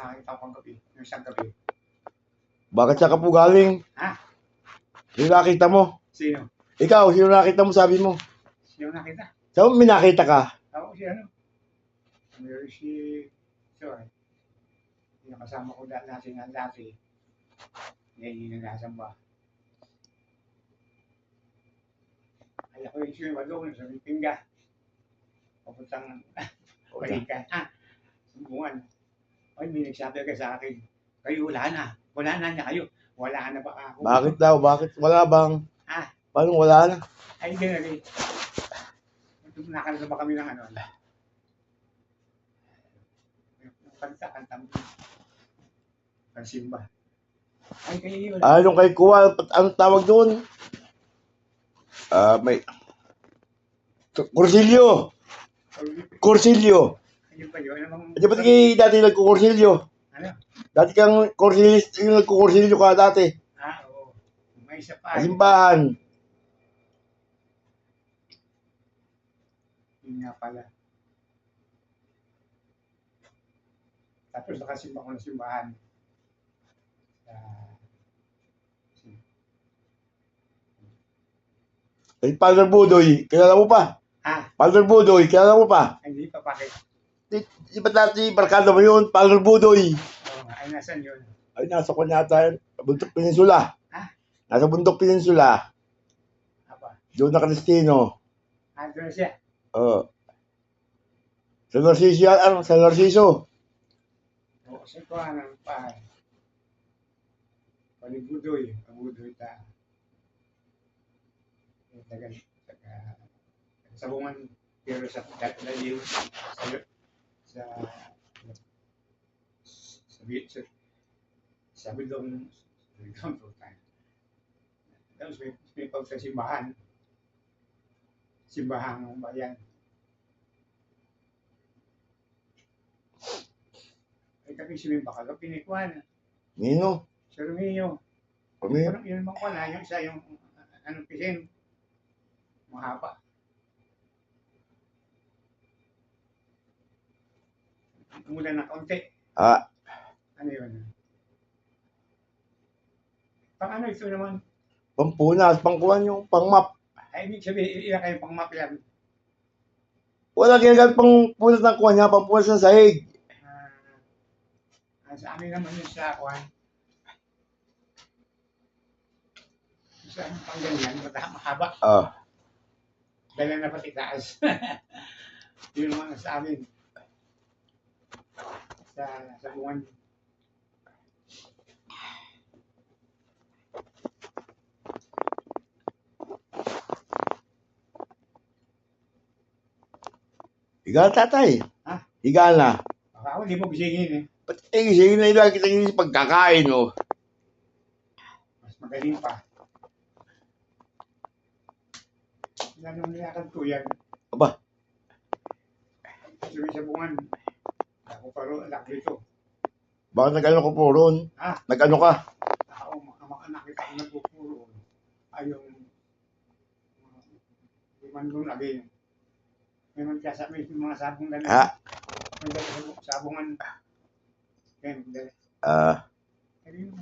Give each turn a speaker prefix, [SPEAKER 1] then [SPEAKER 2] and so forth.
[SPEAKER 1] nakakita ko pang gabi. Yung isang gabi.
[SPEAKER 2] Bakit siya ka po galing?
[SPEAKER 1] Ha?
[SPEAKER 2] Sino nakita mo?
[SPEAKER 1] Sino?
[SPEAKER 2] Ikaw, sino nakita mo sabi mo?
[SPEAKER 1] Sino nakita?
[SPEAKER 2] Saan mo may nakita ka?
[SPEAKER 1] Ako si ano? Meron si... Sorry. Yung kasama ko dati natin nga dati. Ngayon yung nagkasamba. Ay ako yung siya doon sa may pingga. Papuntang balikan. Ah, sumbungan. Ay, may nagsabi ka sa akin. Kayo wala na. Wala na niya kayo. Wala na ba ako?
[SPEAKER 2] Bakit daw? Bakit? Wala bang?
[SPEAKER 1] Ah.
[SPEAKER 2] Paano wala na? Ah.
[SPEAKER 1] Ay, hindi na rin. Nakalasa ba kami ng ano? Yung kanta, kanta mo. Pansimba. Ay, kayo yun.
[SPEAKER 2] Anong kay Kuwa? Anong tawag doon? Ah, may... Kursilyo! Kursilyo!
[SPEAKER 1] Ayun pa yun. Ano
[SPEAKER 2] Di ba kay dati nagkukursilyo?
[SPEAKER 1] Ano?
[SPEAKER 2] Dati kang kursilyo, yung nagkukursilyo ka dati.
[SPEAKER 1] Ah, oo. May isa pa.
[SPEAKER 2] Simbahan.
[SPEAKER 1] Yun nga pala. Tapos nakasimba ko ng simbahan. Sa...
[SPEAKER 2] Kay Father Budoy, kilala mo pa?
[SPEAKER 1] Ah,
[SPEAKER 2] Father Budoy, kilala mo pa?
[SPEAKER 1] hindi pa bakit.
[SPEAKER 2] Di, di ba dati barkada mo yun? Father Budoy.
[SPEAKER 1] Oo nga, ay nasan yun?
[SPEAKER 2] Ay, nasa kanya tayo. Bundok Peninsula.
[SPEAKER 1] Ah?
[SPEAKER 2] Nasa Bundok Peninsula.
[SPEAKER 1] Aba.
[SPEAKER 2] Doon na Cristino.
[SPEAKER 1] Ah, doon siya.
[SPEAKER 2] Oo. Sa Narciso yan, ano? Sa Narciso.
[SPEAKER 1] Oo, sa kuha ng pa. Palibudoy. Pabudoy ta. Eh, Taga, taga, sabungan. Pero sa dalayiw. Sa, sa, sa, sa, bidong to tayo. Tapos may, may pag sa simbahan. Simbahan ng bayan. Ay kami sumimba ka, pinikuan.
[SPEAKER 2] Nino?
[SPEAKER 1] Sa Romeo.
[SPEAKER 2] Kami?
[SPEAKER 1] Parang yun bang wala, yung isa yung uh, anong pisin. Mahaba. Umulan na kaunti.
[SPEAKER 2] Ah,
[SPEAKER 1] Ano yun? Pang ano ito naman?
[SPEAKER 2] pampunas, pangkuhan yung pangmap.
[SPEAKER 1] Ay, ibig sabihin, ilan kayo pang map yan.
[SPEAKER 2] Wala kinagal pang punas ng kuha niya, pampunas ng sahig.
[SPEAKER 1] Ah, sa amin naman yung sa kuhan. Sa pang ganyan, mata- mahaba.
[SPEAKER 2] Ah,
[SPEAKER 1] Dala na pati taas. yun naman sa amin. Sa, sa buwan.
[SPEAKER 2] higa na tatay.
[SPEAKER 1] Ha?
[SPEAKER 2] Higa na.
[SPEAKER 1] Baka ako hindi mo gisingin eh.
[SPEAKER 2] Ba't eh, kasi na ilang kita yung pagkakain, oh.
[SPEAKER 1] Mas magaling pa. Nung nilakad ko yan.
[SPEAKER 2] Aba.
[SPEAKER 1] Sabi sa bungan. Ako paro, anak dito.
[SPEAKER 2] Bakit nag-ano ko po ron?
[SPEAKER 1] Ah.
[SPEAKER 2] Nag-ano ka?
[SPEAKER 1] Ako, makamak nakita ko nagpupuro. Ay yung yung mandong lagi. May man kasa may mga sabong ganun.
[SPEAKER 2] Ha?
[SPEAKER 1] May dala sa sabungan. Yan, dala.
[SPEAKER 2] Ah,
[SPEAKER 1] Ayun.